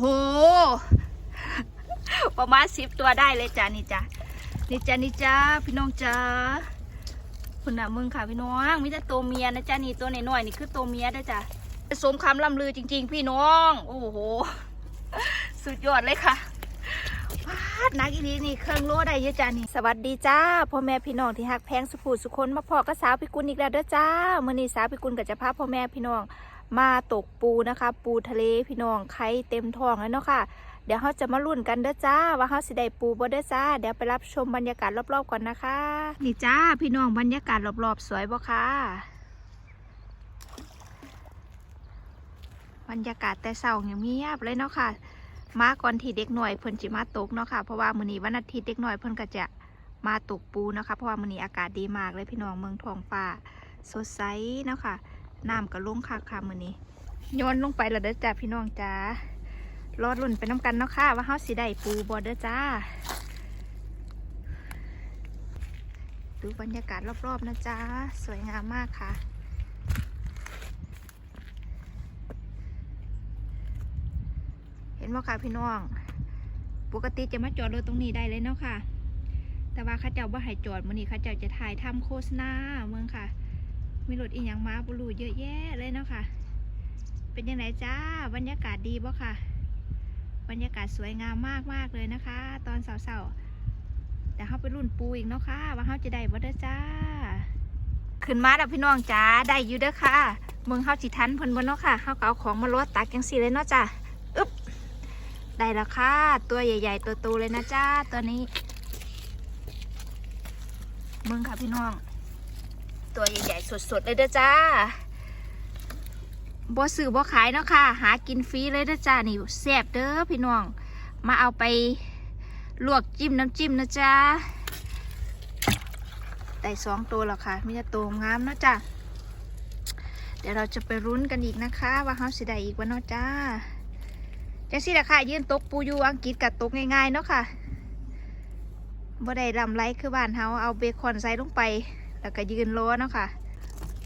โห ประมาณสิบตัวได้เลยจ้านี่จ้านี่จ้านี่จ้าพี่น้องจ้าคุณน่ะมึงค่ะพี่น้องมีแต่ตัวเมียนะจ้านี่ตัวหน้อยๆนี่คือตัวเมียนะจ้าสมคำล่ำลือจริง ๆ พี่น้อง โอ้โห สุดยอดเลยค่ะพาดนักอีนี้นี่เครื่องโลได้เยอะจ้านี่ สวัสดีจ้าพ่อแม่พี่น้องที่ฮักแพงสุภูสุคนมาพอก็สาวพิกุลอีกแล้วเด้อจ้ามื่อนี้สาวพิกุลกับจะพาพ่อแม่พี่น้อง มาตกปูนะคะ ปูทะเลพี่น้องไข่เต็มท้องแล้วเนาะค่ะ เดี๋ยวเขาจะมาลุ้นกันเด้อจ้า ว่าเขาสิได้ปูบ่เด้อจ้า เดี๋ยวไปรับชมบรรยากาศรอบๆก่อนนะคะ นี่จ้าพี่น้องบรรยากาศรอบๆ สวยบ่คะบรรยากาศแต่เช้าเงียบๆเลยเนาะค่ะ มาก่อนที่เด็กหน่อยเพิ่นจิมาตกเนาะค่ะ เพราะว่ามื้อนี้วันอาทิตย์เด็กหน่อยเพิ่นก็จะมาตกปูเนาะคะเพราะว่ามื้อนี้อากาศดีมากเลยพี่น้องเมืองทองฟ้าสดใสเนาะค่ะ น้ำก็ลงคักค่ะมื้อนี้โยนลงไปแล้วเด้อจ้าพี่น้องจ้ารอดลุ่นไปน้ำกันเนาะค่ะ ว่าเฮาสิได้ปูบ่เด้อจ้า ดูบรรยากาศรอบๆนะจ๊ะสวยงามมากค่ะเห็นไหมค่ะพี่น้อง ปกติจะมาจอดรถตรงนี้ได้เลยเนาะค่ะ แต่ว่าข้าเจ้าบ่ให้จอดมื้อนี้ข้าเจ้าจะถ่ายทำโฆษณาเมืองค่ะ มีรถอีหยังมาบุรูเยอะแยะเลยเนาะค่ะ เป็นยังไงจ้า บรรยากาศดีบ่ค่ะ บรรยากาศสวยงามมากมากเลยนะคะ ตอนเสาๆแต่เขาไปรุ่นปูอีกเนาะค่ะ ว่าเขาจะได้บ่เด้อจ้า ขึ้นมาแล้วพี่น้องจ้า ได้อยู่เด้อค่ะ เมืองเขาจิทันเพิ่นบ่เนาะค่ะเขาก็เอาของมาลดตักจังสี่เลยเนาะจ้าอึ๊บ ได้แล้วค่ะ ตัวใหญ่ ๆ ตัวโตเลยนะจ้า ตัวนี้ เมืองค่ะพี่น้อง ตัวใหญ่ๆสดๆเลยเด้อจ้าบ่ซื้อบ่ขายเนาะค่ะ หากินฟรีเลยเด้อจ้านี่แซ่บเด้อพี่น้อง มาเอาไปลวกจิ้มน้ำจิ้มนะจ้าได้สองตัวแล้วค่ะมีแต่ตัวงามเนาะจ้าเดี๋ยวเราจะไปรุ้นกันอีกนะคะ ว่าเขาสิได้อีกวันเนาะจ้าจังสิละค่ะ ยืนตกปูอยู่อังกฤษกับตกง่ายๆเนาะค่ะบ่ได้ลำไรคือบ้านเฮาเอาเบคอนใส่ลงไป แล้วก็ยืนรอเนาะค่ะ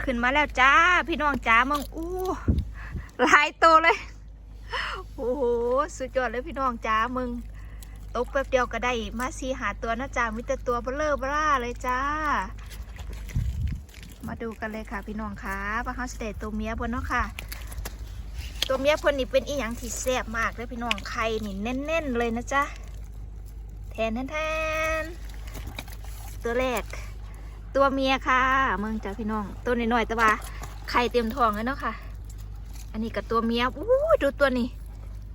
ขึ้นมาแล้วจ้า พี่น้องจ้ามึงอู้หลายตัวเลย โอ้โห สุดยอดเลยพี่น้องจ้ามึง ตกแป๊บเดียวก็ได้ มาซีหาตัวนะจ้ามิแต่ตัวเบลเลอร์เบล่าเลยจ้า มาดูกันเลยค่ะพี่น้องค่ะว่าเขาสเตตตัวเมียบนเนาะค่ะ ตัวเมียพนนี่เป็นอีหยังที่แซ่บมากเลยพี่น้องไข่นี่แน่น ๆ เลยนะจ๊ะแทนแทนตัวแรก ตัวเมียค่ะเมืองจ้าพี่น้องตัวน้อยๆแต่ว่าไข่เต็มท้องเลยเนาะค่ะ อันนี้กับตัวเมียอู้ดูตัวนี้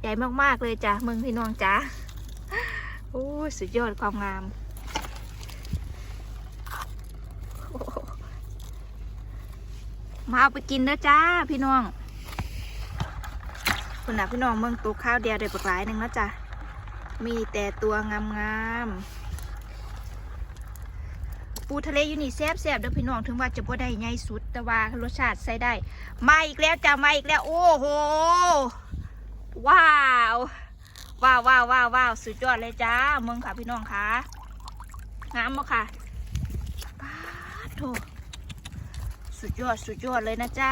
ใหญ่มากๆเลยจ้ะเมืองพี่น้องจ้าโอ้สุดยอดความงามมาเอาไปกินเด้อจ้าพี่น้องคุณน่ะพี่น้องเมืองตัวข้าวเดียวเดี๋ยวปลายหนึ่งนะจ้ะมีแต่ตัวงามๆ ปูทะเลอยู่นี่แซ่บแซ่บเด้อพี่น้องถึงว่าจะบ่ได้ใหญ่สุดแต่ว่ารสชาติใช้ได้มาอีกแล้วจ้ามาอีกแล้วโอ้โหว้าวว้าวว้าวว้าวว้าวสุดยอดเลยจ้าเมืองค่ะพี่น้องค่ะงามมากค่ะป้าโถสุดยอดสุดยอดเลยนะจ้า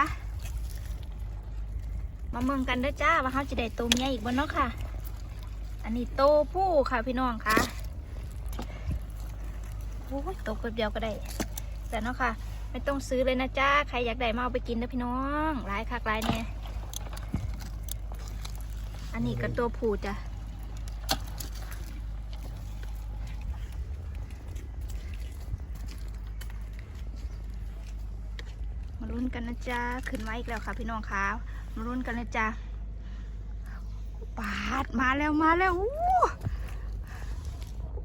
มาเมืองกันเด้อจ้าว่าเขาจะได้ตัวเมียอีกบนเนาะค่ะ อันนี้โตผู้ค่ะพี่น้องค่ะ โอ้ยตกแป๊บเดียวก็ได้ แต่เนาะค่ะ ไม่ต้องซื้อเลยนะจ้า ใครอยากได้มาเอาไปกินนะพี่น้องหลายคักหลายเนี่ยอันนี้ก็ตัวผูจ้ะมาลุ้นกันนะจ๊ะขึ้นมาอีกแล้วค่ะ พี่น้องค่ะมาลุ้นกันนะจ๊ะปาดมาแล้วมาแล้ว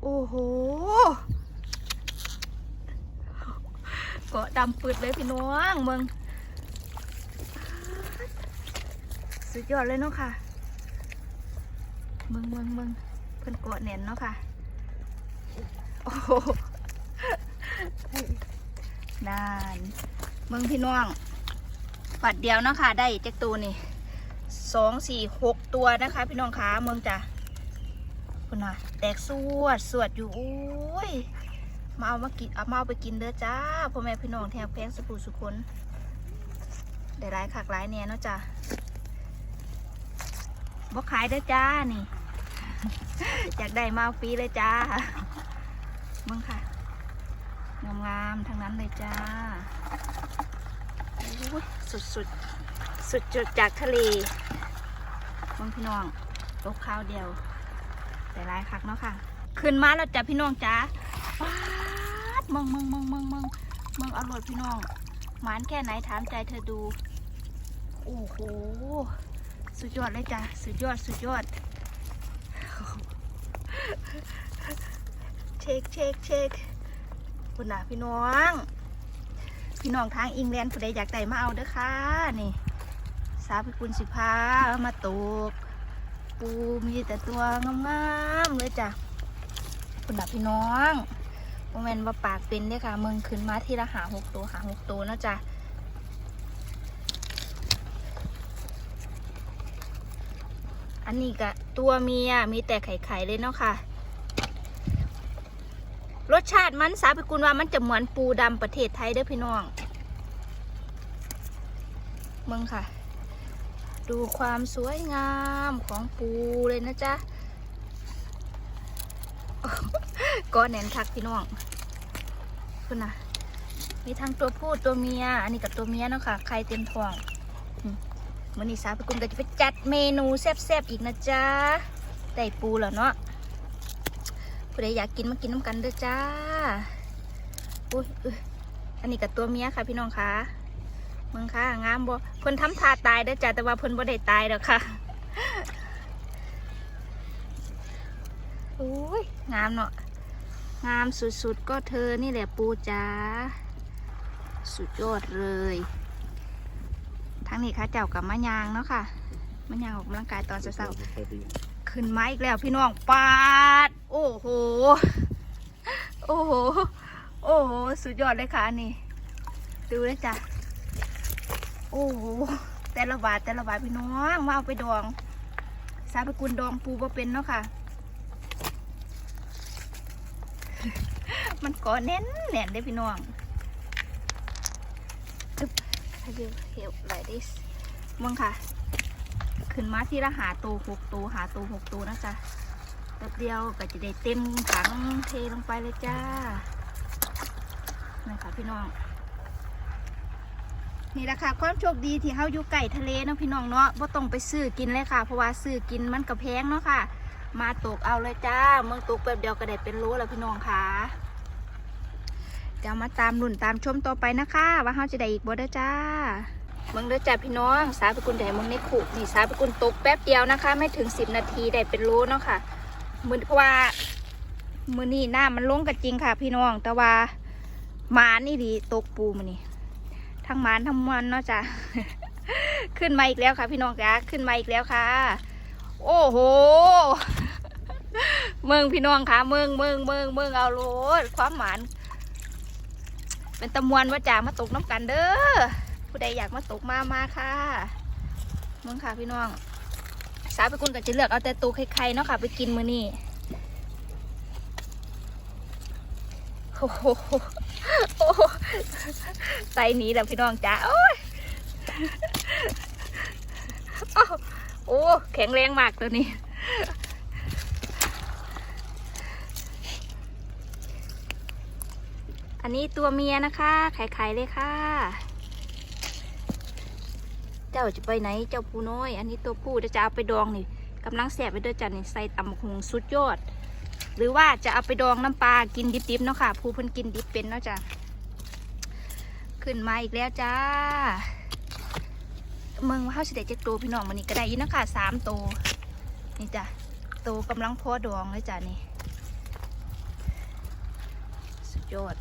โอ้โห เกาะดำปืดเลยพี่น้องมึงสุดยอดเลยเนาะค่ะมึงมึงมึงเพิ่นเกาะแน่นเนาะค่ะ โอ้โหนานมึงพี่น้องปัดเดียวเนาะค่ะ ได้เจักตัวนี่สองสี่หกตัวนะคะ พี่น้องคะเมืองจ้ะคุณน่ะแตกสวดสวดอยู่โอ้ย มาเอามากินเอามาเอาไปกินเด้อจ้าพ่อแม่พี่น้องแทงแพงสปูสุคนได้หลายขากหลายเนี่ยเนาะจ้าบ่ขายเด้อจ้านี่ อยากได้มาฟรีเลยจ้ามึงค่ะงามๆทั้งนั้นเลยจ้าสุดสุดๆสุดจุดจากทะเลมึงพี่น้องตกข้าวเดียวแต่ลายคักเนาะค่ะ ขึ้นมาแล้วจ้ะพี่น้องจ้าป๊า มึงมึงมึงมึงมึงมึงอร่อยพี่น้องหมานแค่ไหนถามใจเธอดู โอ้โห สุดยอดเลยจ้ะ สุดยอด สุดยอด เช็คเช็คเช็คคุณน่ะพี่น้อง พี่น้องทางอิงแลนด์ผู้ใดอยากได้มาเอาเด้อค่ะ นี่ สาพิกุลสิพาเอามาตก ปูมีแต่ตัวงามๆเลยจ้ะคุณน่ะพี่น้อง โมเมนว่าปากเป็นเด้อค่ะมึงขึ้นมาที่ละหาหกตัวหาหกตัวนาะจ้ะอันนี้ก็ตัวเมียมีแต่ไข่ไข่เลยเนาะค่ะ รสชาติมันสาพิกุลว่ามันจะเหมือนปูดำประเทศไทยเด้อพี่น้องมึงค่ะ ดูความสวยงามของปูเลยนะจ๊ะ ก็แน่นคักพี่น้องคุณนะมีทั้งตัวผู้ตัวเมีย อันนี้กับตัวเมียเนาะค่ะไข่เต็มท้องมื่อนี้สาวไปกุมก็จะไปจัดเมนูแซ่บๆอีกนะจ๊ะได้ปูแล้วเนาะผู้ใดอยากกินมากินน้ำกันเด้อจ้าอุ้ยอันนี้กับตัวเมียค่ะพี่น้องคะมืองค่ะงามบ่เพิ่นทำทาตายเด้อจ้าแต่ว่าเพิ่นบ่ได้ตายดอกค่ะอุ้ยงามเนาะ งามสุดๆ ก็เธอนี่แหละปูจ้าสุดยอดเลยทางนี้ค่ะเจ้ากับมะยางเนาะค่ะมะยางออกกำลังกายตอนเช้าๆขึ้นไม้อีกแล้วพี่น้องปาด โอ้โห โอ้โห โอ้โห สุดยอดเลยค่ะอันนี่ดูเลยจ้ะโอ้โหแต่ละบาทแต่ละบาทพี่น้องมาเอาไปดอง สาไปกุลดองปูบ่เป็นเนาะค่ะ มันก่อแน่นแน่นเด้อพี่น้อง I will help like this มึงค่ะ ขึ้นมาที่ละหาตัวหกตัวหาตัวหกตัวนะจ๊ะแป๊บเดียวก็จะได้เต็มถังเทลงไปเลยจ้านี่ค่ะพี่น้อง นี่แหละค่ะความโชคดีที่เขาอยู่ไก่ทะเลเนาะพี่น้องเนาะว่าต้องไปซื้อกินเลยค่ะ เพราะว่าซื้อกินมันก็แพงเนาะค่ะ มาตกเอาเลยจ้าเมืองตกแป๊บเดียวก็ได้เป็นโลแล้วพี่น้องค่ะ เดี๋ยวมาตามหนุนตามชมต่อไปนะคะ ว่าเขาจะได้อีกบ่เด้อจ้าเมืองเด้อจ้าพี่น้อง สาไปกุลแดเมืองในขุนี่สาไปกุลตกแป๊บเดียวนะคะ ไม่ถึงสิบนาทีได้เป็นโลเนาะค่ะมือเพราะว่ามือนี่หน้ามันลงกันจริงค่ะ พี่น้องแต่ว่าหมานี่ดีตกปูมันนี่ทั้งหมานทั้งมวนเนาะจ้าขึ้นมาอีกแล้วค่ะ พี่น้องจ้าขึ้นมาอีกแล้วค่ะ โอ้โหเมืองพี่น้องค่ะเมืองเมืองเมืองเมืองเอาโลดความหมาน เป็นตะมวนว่าจ่ามาตกน้ำกันเด้อผู้ใดอยากมาตกมามาค่ะมึงค่ะพี่น้อง สาวไปกุนกับจะเลือกเอาแต่ตัวไข่ๆเนาะค่ะ ไปกินมื้อนี้โอ้โหโอ้โหใส่หนีแล้วพี่น้องจ้าโอ้ยโอ้โอ้แข็งแรงมากตัวนี้ อันนี้ตัวเมียนะคะไข่ๆเลยค่ะ เจ้าจะไปไหนเจ้าปูน้อย อันนี้ตัวผู้จะเอาไปดองนี่กำลังแสบไปด้วยจันนี่ใส่ตำบักหงสุดยอด หรือว่าจะเอาไปดองน้ำปลากินดิบๆเนาะค่ะผู้เพิ่นกินดิบเป็นเนาะจ้ะขึ้นมาอีกแล้วจ้าเมืองว่าเขาสิเด็จตัวพี่น้องมันนี่ก็ได้ยินเนาะค่ะสามตัวนี่จ้ะตัวกำลังพอดองเลยจ้ะนี่สุดยอด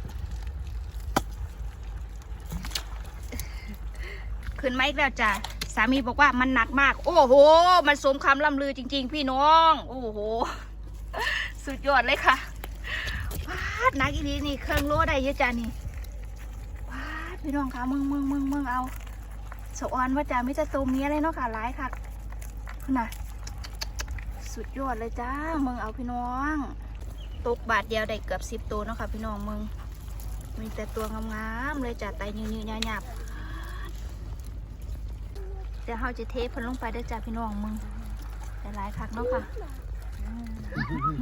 ขึ้นมาอีกแล้วจ้ะสามีบอกว่ามันหนักมาก โอ้โห มันสมคำล่ำลือจริง ๆ พี่น้อง โอ้โห สุดยอดเลยค่ะวาดหนักอีนี้นี่เครื่องโลได้เยอะจ้ะนี่วาดพี่น้องคะมึงมึงมึงมึงเอาสะออนว่าจ้ะไม่จะตัวเมียเลยเนาะค่ะร้ายค่ะคุณน่ะ สุดยอดเลยจ้ามึงเอาพี่น้องตกบาทเดียวได้เกือบสิบตัวเนาะค่ะพี่น้องมึงมีแต่ตัวงามๆเลยจ้ะไตยืนๆหยาบๆ เดี๋ยวเราจะเทเพิ่นลงไปได้อจ้าพี่น้องมึงแต่หลายคักเนาะค่ะอืม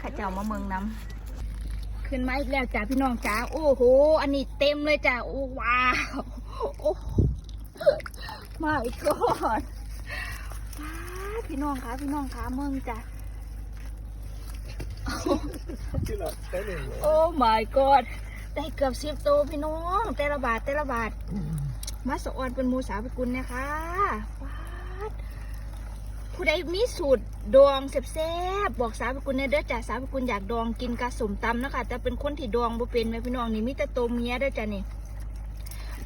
ข้าเจ้ามาเมืองน้ำขึ้นมาอีกแล้วจ้าพี่น้องจ้าโอ้โห อันนี้เต็มเลยจ้าโอ้ว้าวโอ้มาอีกก่อนว้าวพี่น้องคะพี่น้องคะเมืองจ้า You're not telling me. โอ้ my god ได้เกือบสิบตัวพี่น้องแต่ละบาทแต่ละบาท มาสออนเป็นมูสาวพิกุลนะคะว้าดผู้ใดมีสูตรดองแซ่บๆบอกสาวพิกุลเนี่ยเด้อจ้ะสาวพิกุลอยากดองกินกระสมตำนะคะแต่เป็นคนที่ดองบ่เป็นแม่พี่น้องนี่มีแต่โตเมียเด้อจ้ะนี่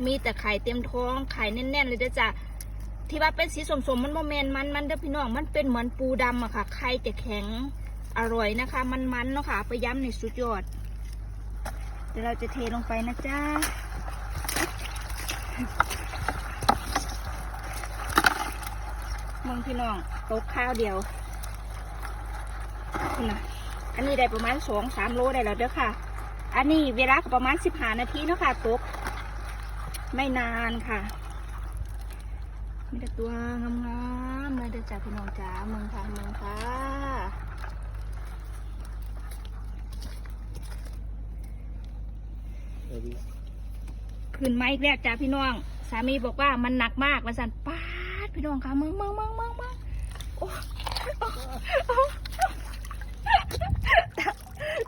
มีแต่ไข่เต็มท้องไข่แน่นๆเลยเด้อจ้ะที่ว่าเป็นสีสมๆมันโมเมนมันมันเด้อพี่น้องมันเป็นเหมือนปูดำอะค่ะไข่จะแข็งอร่อยนะคะ มันๆเนาะค่ะเอาไปย้ำในสุดยอดเดี๋ยวเราจะเทลงไปนะจ๊ะ มึงพี่น้องตกข้าวเดียวนี่นะอันนี้ได้ประมาณสองสามโลได้แล้วเด้อค่ะ อันนี้เวลาประมาณสิบห้านาทีเนาะค่ะตก ไม่นานค่ะมีแต่ตัวงามๆเลยเด้อจ้าพี่น้องจ๋าเมืองค่ะเมืองค่ะ Maybe. ขึ้นมาอีกแล้วจ้าพี่น้อง สามีบอกว่ามันหนักมากมาสั่นป้าดพี่น้องค่ะมึงมึงมึงมึงมึงโอ้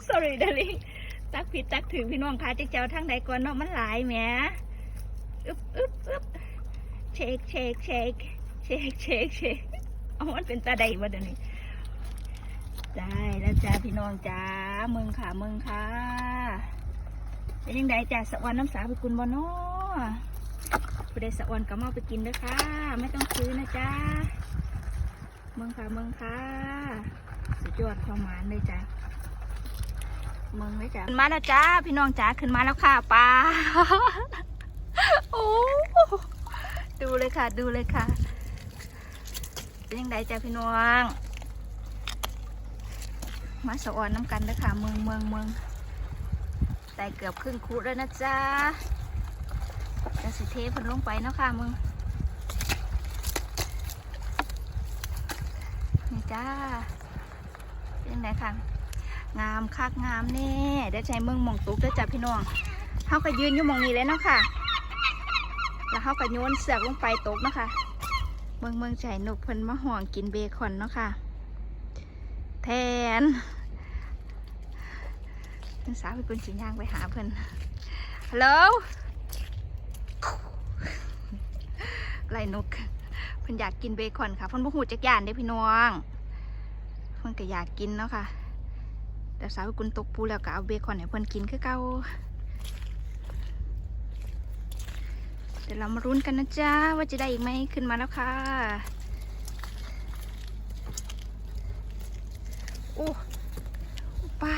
sorry darling ตักผิดตักถึงพี่น้องค่ะจะเจ้าทางใดก่อนเนาะมันหลายแหมอึบอึบอึบเชคเชคเชคเชคเชคเชคเอามันเป็นตาใดวะเดี๋ยวนี้ได้แล้วจ้าพี่น้องจ้ามึงค่ะมึงค่ะ เป็นยังไงจ้ะสะออนน้ำสาไปกุนบ่เนาะผู้ใดสะออนก็มาเอาไปกินเด้ค่ะ ไม่ต้องซื้อนะจ๊ะเมืองค่ะเมืองค่ะ สุดยอดความหวานเลยจ้ะเมืองเลยจ้ะขึ้นมาแล้วจ้า พี่น้องจ้าขึ้นมาแล้วค่ะปลาโอ้ดูเลยค่ะ ดูเลยค่ะ เป็นยังไงจ้ะพี่น้อง มาสะออนน้ำกันเด้ค่ะ เมืองเมืองเมือง ได้เกือบครึ่งคุแล้วนะจ๊ะจะสิเทเพิ่นลงไปเนาะค่ะมึง นี่จ้าเป็นไงค่ะ งามคักงามแน่เดี๋ยวใช้มืองมองตุ๊กเด้อจ้ะพี่น้องเขาก็ยืนอยู่มองนี้เลยเนาะค่ะ แล้วเขาก็โยนเสือกลงไปตกเนาะค่ะเมืองเมืองใจหนุกเพิ่นมาห่วงกินเบคอนเนาะค่ะ แทน สาวเป็นคนสีย่างไปหาเพิ่อนฮัลโหลไล่นกเพิ่อนอยากกินเบคอนค่ะเพิ่อนบ่หูจักยานเด้พี่น้องเพิ่อนก็อยากกินเนาะค่ะแต่สาวเป็นคนตกปูแล้วก็เอาเบคอนให้เพิ่อนกินคือเก่าเดี๋ยวเรามารุ้นกันนะจ๊ะว่าจะได้อีกไหมขึ้นมาแล้วค่ะโอ้ป้า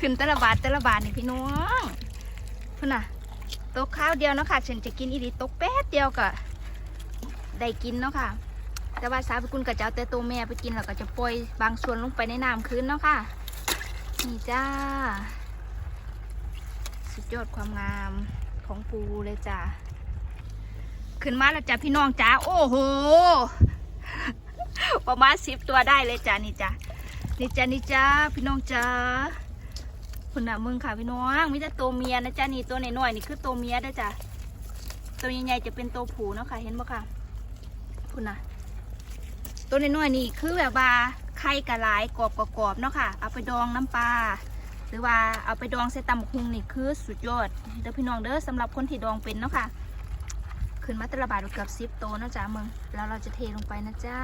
ขึ้นตละบาทตละบาทนี่พี่น้องพุ่นน่ะตกข้าวเดียวเนาะค่ะฉันจะกินอีดีตกแป๊บเดียวก็ได้กินเนาะค่ะ แต่ว่าสาวไปกุนกับเจ้าแต่ตัวแม่ไปกินแล้วก็จะปล่อยบางส่วนลงไปในน้ำคืนเนาะค่ะ นี่จ้า สุดยอดความงามของปูเลยจ้าขึ้นมาแล้วจ้าพี่น้องจ้าโอ้โห ประมาณสิบตัวได้เลยจ้านี่จ้านี่จ้านี่จ้าพี่น้องจ้า คุณน่ะมึงค่ะพี่น้องมีแต่ตัวเมียนะจ๊ะนี่ตัวหน้อยๆนี่คือตัวเมียนะจ๊ะตัวใหญ่ๆจะเป็นตัวผูเนาะค่ะ เห็นบ่ค่ะคุณน่ะ ตัวน้อยๆนี่คือแบบว่าไข่กระหลายกรอบกรอบๆเนาะค่ะ เอาไปดองน้ำปลาหรือว่าเอาไปดองใส่ตำบักหุงนี่คือสุดยอดเด้อพี่น้องเด้อสำหรับคนที่ดองเป็นเนาะค่ะขึ้นมาตละบาทเกือบสิบโตนะจ๊ะมึงแล้วเราจะเทลงไปนะจ๊ะ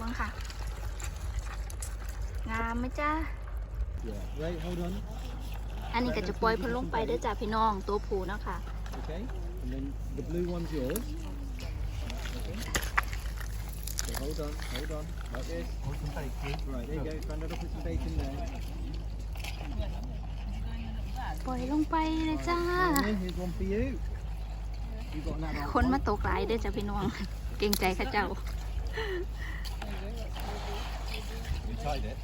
มึงค่ะ งามไหมจ้า Yeah. Right, hold on. อันนี้ก็จะปล่อยเพ้นลงไปเด้อจ้าพี่น้องตัวผูเนาะค่ะ Okay. And then the blue one's yours. Okay. So hold on, hold on. Like this. Hold some bacon. Right, there you go. Grandad will put some bacon there. ปล่อยลงไปเลยจ้า Here, here's one for you. You got an adult คนมา one. ตกหลายเด้อจ้าพี่น้อง เกรงใจเข้าเจ้า You tied it.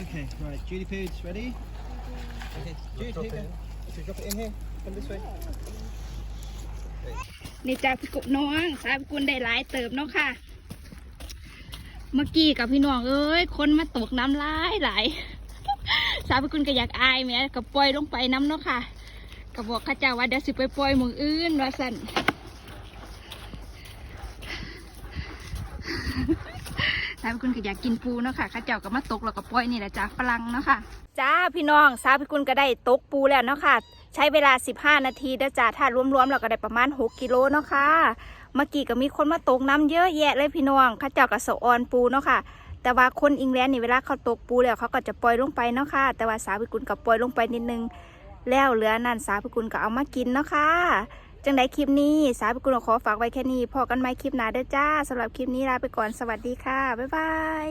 Okay, right. Judy Poods, ready? Okay, Judy, here you go. So drop it in here. Come this way. นี่จ้าพี่กุ๊กน้องสาวพี่กุลได้หลายเติบเนาะค่ะ เมื่อกี้กับพี่น้องเอ้ย คนมาตกน้ำลายหลายสาวพี่กุลก็อยากอายแม่ก็ปล่อยลงไปน้ำเนาะค่ะก็บอกข้าเจ้าว่าเดี๋ยวสิไปปล่อยมึงอื่นว่าสั่นาวพี่กุลก็อยากกินปูเนาะค่ะข้าเจ้าก็มาตกแล้วก็ปล่อยนี่แหละจ้าฝรั่งเนาะค่ะจ้าพี่น้องสาวพี่กุลก็ได้ตกปูแล้วเนาะค่ะ ใช้เวลา 15 นาทีเด้อจ้าถ้ารวมๆเราก็ได้ประมาณ 6 กิโลเนาะค่ะเมื่อกี้ก็มีคนมาตกน้ำเยอะแยะเลยพี่น้องข้าเจ้าก็สะออนปูเนาะค่ะแต่ว่าคนอิงแลนด์นี่เวลาเขาตกปูแล้วเขาก็จะปล่อยลงไปเนาะค่ะแต่ว่าสาวพิกุลก็ปล่อยลงไปนิดนึงแล้วเหลือนั่นสาวพิกุลก็เอามากินเนาะค่ะ จังไดคลิปนี้สาวพิกุลขอฝากไว้แค่นี้พอกันไหมคลิปหน้าเด้อจ้าสำหรับคลิปนี้ลาไปก่อนสวัสดีค่ะ บ๊ายบาย